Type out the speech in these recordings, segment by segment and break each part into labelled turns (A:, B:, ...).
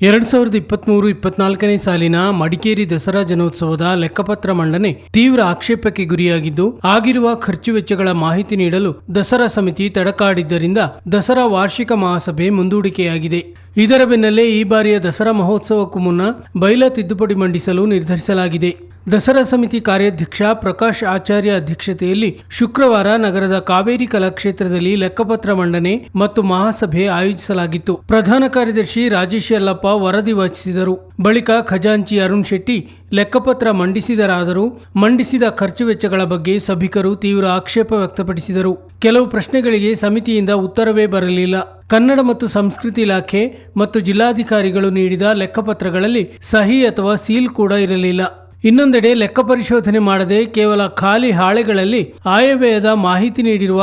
A: ಎರಡ್ ಸಾವಿರದ ಇಪ್ಪತ್ಮೂರು ಇಪ್ಪತ್ನಾಲ್ಕನೇ ಸಾಲಿನ ಮಡಿಕೇರಿ ದಸರಾ ಜನೋತ್ಸವದ ಲೆಕ್ಕಪತ್ರ ಮಂಡನೆ ತೀವ್ರ ಆಕ್ಷೇಪಕ್ಕೆ ಗುರಿಯಾಗಿದ್ದು, ಆಗಿರುವ ಖರ್ಚು ವೆಚ್ಚಗಳ ಮಾಹಿತಿ ನೀಡಲು ದಸರಾ ಸಮಿತಿ ತಡಕಾಡಿದ್ದರಿಂದ ದಸರಾ ವಾರ್ಷಿಕ ಮಹಾಸಭೆ ಮುಂದೂಡಿಕೆಯಾಗಿದೆ. ಇದರ ಬೆನ್ನಲ್ಲೇ ಈ ಬಾರಿಯ ದಸರಾ ಮಹೋತ್ಸವಕ್ಕೂ ಮುನ್ನ ಬೈಲ ತಿದ್ದುಪಡಿ ಮಂಡಿಸಲು ನಿರ್ಧರಿಸಲಾಗಿದೆ. ದಸರಾ ಸಮಿತಿ ಕಾರ್ಯಾಧ್ಯಕ್ಷ ಪ್ರಕಾಶ್ ಆಚಾರ್ಯ ಅಧ್ಯಕ್ಷತೆಯಲ್ಲಿ ಶುಕ್ರವಾರ ನಗರದ ಕಾವೇರಿ ಕಲಾಕ್ಷೇತ್ರದಲ್ಲಿ ಲೆಕ್ಕಪತ್ರ ಮಂಡನೆ ಮತ್ತು ಮಹಾಸಭೆ ಆಯೋಜಿಸಲಾಗಿತ್ತು. ಪ್ರಧಾನ ಕಾರ್ಯದರ್ಶಿ ರಾಜೇಶ್ ಯಲ್ಲಪ್ಪ ವರದಿ ವಾಚಿಸಿದರು. ಬಳಿಕ ಖಜಾಂಚಿ ಅರುಣ್ ಶೆಟ್ಟಿ ಲೆಕ್ಕಪತ್ರ ಮಂಡಿಸಿದರಾದರೂ ಮಂಡಿಸಿದ ಖರ್ಚು ವೆಚ್ಚಗಳ ಬಗ್ಗೆ ಸಭಿಕರು ತೀವ್ರ ಆಕ್ಷೇಪ ವ್ಯಕ್ತಪಡಿಸಿದರು. ಕೆಲವು ಪ್ರಶ್ನೆಗಳಿಗೆ ಸಮಿತಿಯಿಂದ ಉತ್ತರವೇ ಬರಲಿಲ್ಲ. ಕನ್ನಡ ಮತ್ತು ಸಂಸ್ಕೃತಿ ಇಲಾಖೆ ಮತ್ತು ಜಿಲ್ಲಾಧಿಕಾರಿಗಳು ನೀಡಿದ ಲೆಕ್ಕಪತ್ರಗಳಲ್ಲಿ ಸಹಿ ಅಥವಾ ಸೀಲ್ ಕೂಡ ಇರಲಿಲ್ಲ. ಇನ್ನೊಂದೆಡೆ ಲೆಕ್ಕ ಪರಿಶೋಧನೆ ಮಾಡದೆ ಕೇವಲ ಖಾಲಿ ಹಾಳೆಗಳಲ್ಲಿ ಆಯವ್ಯಯದ ಮಾಹಿತಿ ನೀಡಿರುವ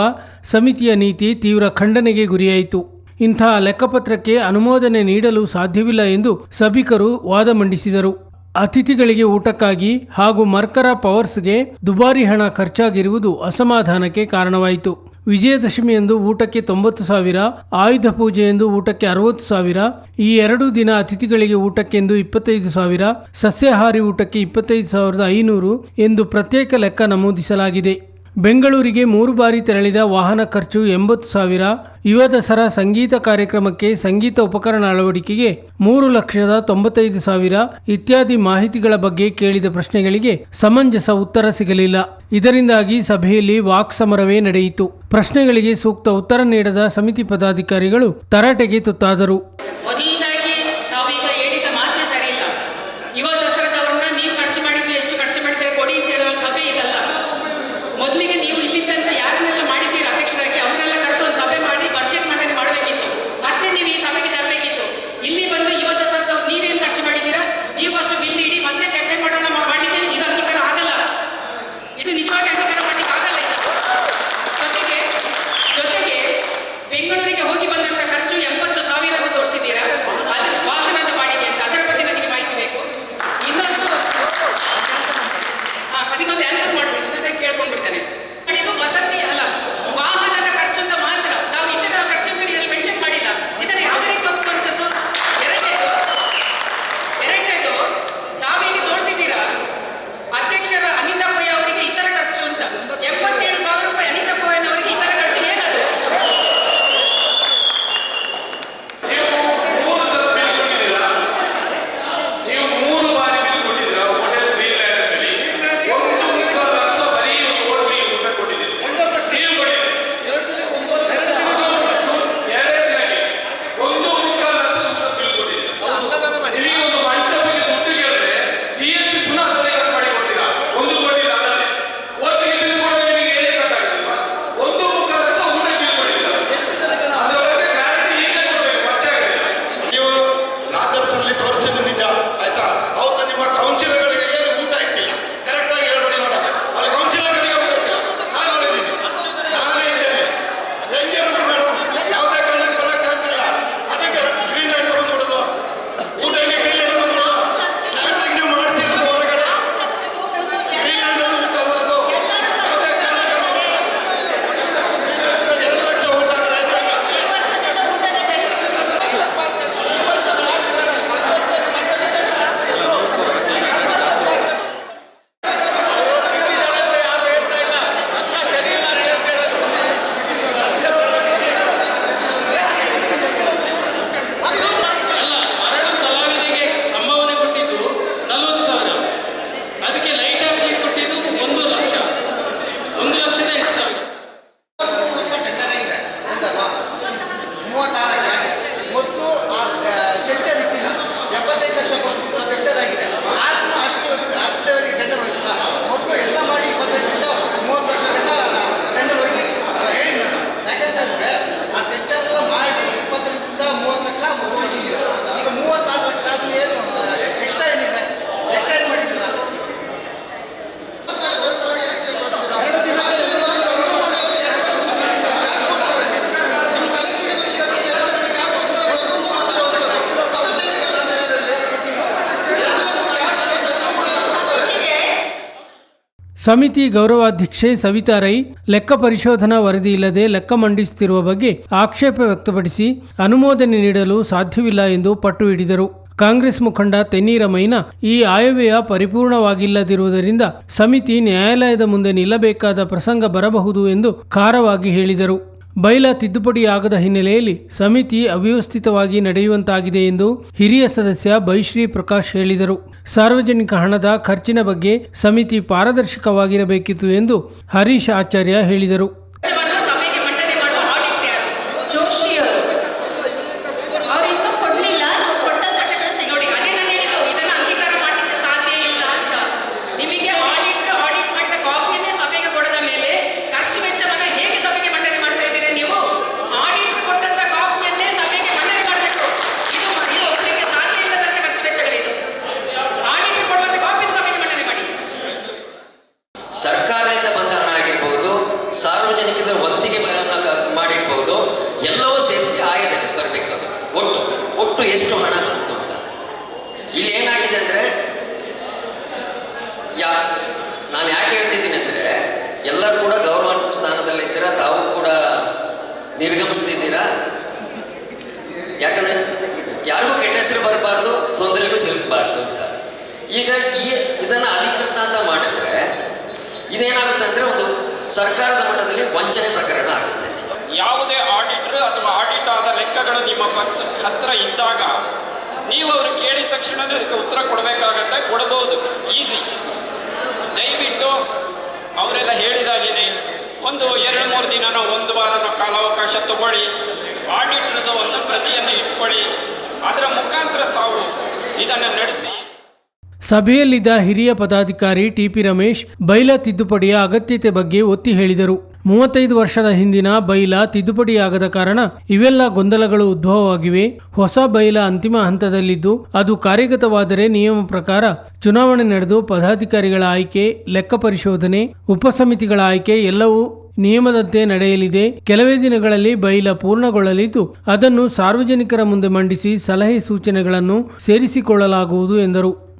A: ಸಮಿತಿಯ ನೀತಿ ತೀವ್ರ ಖಂಡನೆಗೆ ಗುರಿಯಾಯಿತು. ಇಂತಹ ಲೆಕ್ಕಪತ್ರಕ್ಕೆ ಅನುಮೋದನೆ ನೀಡಲು ಸಾಧ್ಯವಿಲ್ಲ ಎಂದು ಸಭಿಕರು ವಾದ ಮಂಡಿಸಿದರು. ಅತಿಥಿಗಳಿಗೆ ಊಟಕ್ಕಾಗಿ ಹಾಗೂ ಮರ್ಕರ ಪವರ್ಸ್ಗೆ ದುಬಾರಿ ಹಣ ಖರ್ಚಾಗಿರುವುದು ಅಸಮಾಧಾನಕ್ಕೆ ಕಾರಣವಾಯಿತು. ವಿಜಯದಶಮಿಯಂದು ಊಟಕ್ಕೆ ತೊಂಬತ್ತು ಸಾವಿರ, ಆಯುಧ ಪೂಜೆಯಂದು ಊಟಕ್ಕೆ ಅರವತ್ತು ಸಾವಿರ, ಈ ಎರಡು ದಿನ ಅತಿಥಿಗಳಿಗೆ ಊಟಕ್ಕೆಂದು ಇಪ್ಪತ್ತೈದು ಸಾವಿರ, ಸಸ್ಯಾಹಾರಿ ಊಟಕ್ಕೆ ಇಪ್ಪತ್ತೈದು ಸಾವಿರದ ಐನೂರು ಎಂದು ಪ್ರತ್ಯೇಕ ಲೆಕ್ಕ ನಮೂದಿಸಲಾಗಿದೆ. ಬೆಂಗಳೂರಿಗೆ ಮೂರು ಬಾರಿ ತೆರಳಿದ ವಾಹನ ಖರ್ಚು ಎಂಬತ್ತು ಸಾವಿರ, ಯುವ ದಸರಾ ಸಂಗೀತ ಕಾರ್ಯಕ್ರಮಕ್ಕೆ ಸಂಗೀತ ಉಪಕರಣ ಅಳವಡಿಕೆಗೆ ಮೂರು ಲಕ್ಷದ ತೊಂಬತ್ತೈದು ಸಾವಿರ ಇತ್ಯಾದಿ ಮಾಹಿತಿಗಳ ಬಗ್ಗೆ ಕೇಳಿದ ಪ್ರಶ್ನೆಗಳಿಗೆ ಸಮಂಜಸ ಉತ್ತರ ಸಿಗಲಿಲ್ಲ. ಇದರಿಂದಾಗಿ ಸಭೆಯಲ್ಲಿ ವಾಕ್ ಸಮರವೇ ನಡೆಯಿತು. ಪ್ರಶ್ನೆಗಳಿಗೆ ಸೂಕ್ತ ಉತ್ತರ ನೀಡದ ಸಮಿತಿ ಪದಾಧಿಕಾರಿಗಳು ತರಾಟೆಗೆ ತುತ್ತಾದರು. ಸಮಿತಿ ಗೌರವಾಧ್ಯಕ್ಷೆ ಸವಿತಾ ರೈ ಲೆಕ್ಕ ಪರಿಶೋಧನಾ ವರದಿ ಇಲ್ಲದೆ ಲೆಕ್ಕ ಮಂಡಿಸುತ್ತಿರುವ ಬಗ್ಗೆ ಆಕ್ಷೇಪ ವ್ಯಕ್ತಪಡಿಸಿ ಅನುಮೋದನೆ ನೀಡಲು ಸಾಧ್ಯವಿಲ್ಲ ಎಂದು ಪಟ್ಟು ಹಿಡಿದರು. ಕಾಂಗ್ರೆಸ್ ಮುಖಂಡ ತೆನ್ನೀರಮೈನ ಈ ಆಯವ್ಯಯ ಪರಿಪೂರ್ಣವಾಗಿಲ್ಲದಿರುವುದರಿಂದ ಸಮಿತಿ ನ್ಯಾಯಾಲಯದ ಮುಂದೆ ನಿಲ್ಲಬೇಕಾದ ಪ್ರಸಂಗ ಬರಬಹುದು ಎಂದು ಖಾರವಾಗಿ ಹೇಳಿದರು. ಬೈಲ ತಿದ್ದುಪಡಿಯಾಗದ ಹಿನ್ನೆಲೆಯಲ್ಲಿ ಸಮಿತಿ ಅವ್ಯವಸ್ಥಿತವಾಗಿ ನಡೆಯುವಂತಾಗಿದೆ ಎಂದು ಹಿರಿಯ ಸದಸ್ಯ ಬೈಶ್ರೀ ಪ್ರಕಾಶ್ ಹೇಳಿದರು. ಸಾರ್ವಜನಿಕ ಹಣದ ಖರ್ಚಿನ ಬಗ್ಗೆ ಸಮಿತಿ ಪಾರದರ್ಶಕವಾಗಿರಬೇಕಿತ್ತು ಎಂದು ಹರೀಶ್ ಆಚಾರ್ಯ ಹೇಳಿದರು.
B: ಎಷ್ಟು ಹಣ ಬಂತು ಅಂತ. ಇಲ್ಲಿ ಏನಾಗಿದೆ ಅಂದ್ರೆ, ಯಾ, ನಾನು ಯಾಕೆ ಹೇಳ್ತಿದ್ದೀನಿ ಅಂದ್ರೆ, ಎಲ್ಲರೂ ಕೂಡ ಗೌರವಾನ್ವಿತ ಸ್ಥಾನದಲ್ಲಿದ್ದೀರಾ ತಾವು ಕೂಡ ನಿರ್ಗಮಿಸ್ತಿದ್ದೀರಾ? ಯಾಕಂದ್ರೆ ಯಾರಿಗೂ ಕೆಟ್ಟ ಹೆಸರು ಬರಬಾರ್ದು, ತೊಂದರೆಗೂ ಸಿಲುಕಬಾರ್ದು ಅಂತ. ಈಗ ಈ ಇದನ್ನು ಅಧಿಕೃತ ಅಂತ ಮಾಡಿದ್ರೆ, ಇದೇನಾಗುತ್ತೆ ಅಂದ್ರೆ ಒಂದು ಸರ್ಕಾರದ ಮಟ್ಟದಲ್ಲಿ ವಂಚನೆ ಪ್ರಕರಣ ಆಗುತ್ತೆ.
C: ಯಾವುದೇ ಆಡಿಟರ್ ಅಥವಾ ಲೆಕ್ಕಗಳು ನಿಮ್ಮ ಪತ್, ಹತ್ರ ಇದ್ದಾಗ, ನೀವು ಅವರು ಕೇಳಿದ ತಕ್ಷಣ ಅದಕ್ಕೆ ಉತ್ತರ ಕೊಡಬೇಕಾಗತ್ತೆ ಕೊಡಬಹುದು ಈಸಿ ದಯವಿಟ್ಟು ಅವರೆಲ್ಲ ಹೇಳಿದಾಗೇನೆ, ಒಂದು ಎರಡು ಮೂರು ದಿನನೋ ಒಂದು ವಾರನೋ ಕಾಲಾವಕಾಶ ತಗೊಳ್ಳಿ. ಆಡಿಟ್ರದ ಒಂದು ಪ್ರತಿಯನ್ನು ಇಟ್ಕೊಳ್ಳಿ. ಅದರ ಮುಖಾಂತರ ತಾವು ಇದನ್ನು ನಡೆಸಿ.
A: ಸಭೆಯಲ್ಲಿದ್ದ ಹಿರಿಯ ಪದಾಧಿಕಾರಿ ಟಿಪಿ ರಮೇಶ್, ಬೈಲ ತಿದ್ದುಪಡಿಯ ಅಗತ್ಯತೆ ಬಗ್ಗೆ ಒತ್ತಿ ಹೇಳಿದರು. ಮೂವತ್ತೈದು ವರ್ಷದ ಹಿಂದಿನ ಬೈಲ ತಿದ್ದುಪಡಿಯಾಗದ ಕಾರಣ ಇವೆಲ್ಲ ಗೊಂದಲಗಳು ಉದ್ಭವವಾಗಿವೆ. ಹೊಸ ಬೈಲ ಅಂತಿಮ ಹಂತದಲ್ಲಿದ್ದು, ಅದು ಕಾರ್ಯಗತವಾದರೆ ನಿಯಮ ಪ್ರಕಾರ ಚುನಾವಣೆ ನಡೆದು ಪದಾಧಿಕಾರಿಗಳ ಆಯ್ಕೆ, ಲೆಕ್ಕ ಪರಿಶೋಧನೆ, ಉಪಸಮಿತಿಗಳ ಆಯ್ಕೆ ಎಲ್ಲವೂ ನಿಯಮದಂತೆ ನಡೆಯಲಿದೆ. ಕೆಲವೇ ದಿನಗಳಲ್ಲಿ ಬೈಲ ಪೂರ್ಣಗೊಳ್ಳಲಿದ್ದು, ಅದನ್ನು ಸಾರ್ವಜನಿಕರ ಮುಂದೆ ಮಂಡಿಸಿ ಸಲಹೆ ಸೂಚನೆಗಳನ್ನು ಸೇರಿಸಿಕೊಳ್ಳಲಾಗುವುದು ಎಂದರು.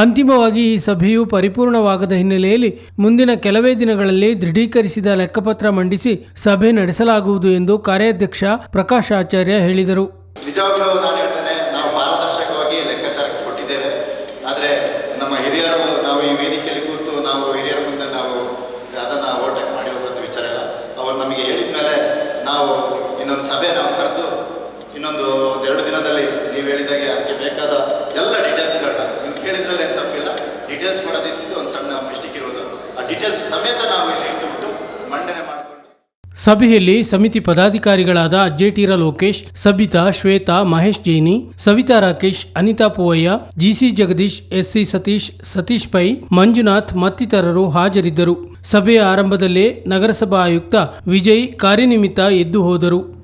A: ಅಂತಿಮವಾಗಿ ಈ ಸಭೆಯು ಪರಿಪೂರ್ಣವಾಗದ ಹಿನ್ನೆಲೆಯಲ್ಲಿ ಮುಂದಿನ ಕೆಲವೇ ದಿನಗಳಲ್ಲಿ ದೃಢೀಕರಿಸಿದ ಲೆಕ್ಕಪತ್ರ ಮಂಡಿಸಿ ಸಭೆ ನಡೆಸಲಾಗುವುದು ಎಂದು ಕಾರ್ಯಾಧ್ಯಕ್ಷ ಪ್ರಕಾಶ್ ಆಚಾರ್ಯ ಹೇಳಿದರು.
D: ನಿಜವಾಗ್ಲೂ ನಾನು ಹೇಳ್ತೇನೆ, ನಾವು ಪಾರದರ್ಶಕವಾಗಿ ಲೆಕ್ಕಾಚಾರಕ್ಕೆ ಕೊಟ್ಟಿದ್ದೇವೆ. ಆದರೆ ನಮ್ಮ ಹಿರಿಯರು ನಾವು ಈ ವೇದಿಕೆಯಲ್ಲಿ ಕೂತು ನಾವು ಹಿರಿಯರ ಮುಂದೆ ನಾವು ಅದನ್ನು ಓಟಕ್ಕೆ ಮಾಡಿ ಹೋಗುವಂಥ ವಿಚಾರ ಇಲ್ಲ. ಅವರು ನಮಗೆ ಹೇಳಿದ ಮೇಲೆ ನಾವು ಇನ್ನೊಂದು ಸಭೆ ನಾವು ಕರೆದು ಇನ್ನೊಂದು ಒಂದೆರಡು ದಿನದಲ್ಲಿ ನೀವು ಹೇಳಿದಾಗೆ ಅದಕ್ಕೆ ಬೇಕಾದ ಎಲ್ಲ ಡೀಟೇಲ್ಸ್ಗಳನ್ನ ನೀವು ಕೇಳಿದ್ರಲ್ಲಿ ಏನು ತಪ್ಪಿಲ್ಲ. ಡೀಟೇಲ್ಸ್ ಕೊಡೋದಿದ್ದು ಒಂದು ಸಣ್ಣ ಮಿಸ್ಟೇಕ್ ಇರೋದು. ಆ ಡೀಟೇಲ್ಸ್ ಸಮೇತ ನಾವು ಇಲ್ಲಿ ಇಟ್ಟುಬಿಟ್ಟು ಮಂಡನೆ ಮಾಡಿ
A: ಸಭೆಯಲ್ಲಿ ಸಮಿತಿ ಪದಾಧಿಕಾರಿಗಳಾದ ಅಜ್ಜೇಟೀರ ಲೋಕೇಶ್ ಸಬಿತಾ, ಶ್ವೇತಾ, ಮಹೇಶ್ ಜೈನಿ, ಸವಿತಾ ರಾಕೇಶ್, ಅನಿತಾ ಪೂವಯ್ಯ, ಜಿಸಿ ಜಗದೀಶ್, ಎಸ್ಸಿ ಸತೀಶ್ ಸತೀಶ್ ಪೈ, ಮಂಜುನಾಥ್ ಮತ್ತಿತರರು ಹಾಜರಿದ್ದರು. ಸಭೆಯ ಆರಂಭದಲ್ಲೇ ನಗರಸಭಾ ಆಯುಕ್ತ ವಿಜಯ್ ಕಾರ್ಯನಿಮಿತ್ತ ಎದ್ದು ಹೋದರು.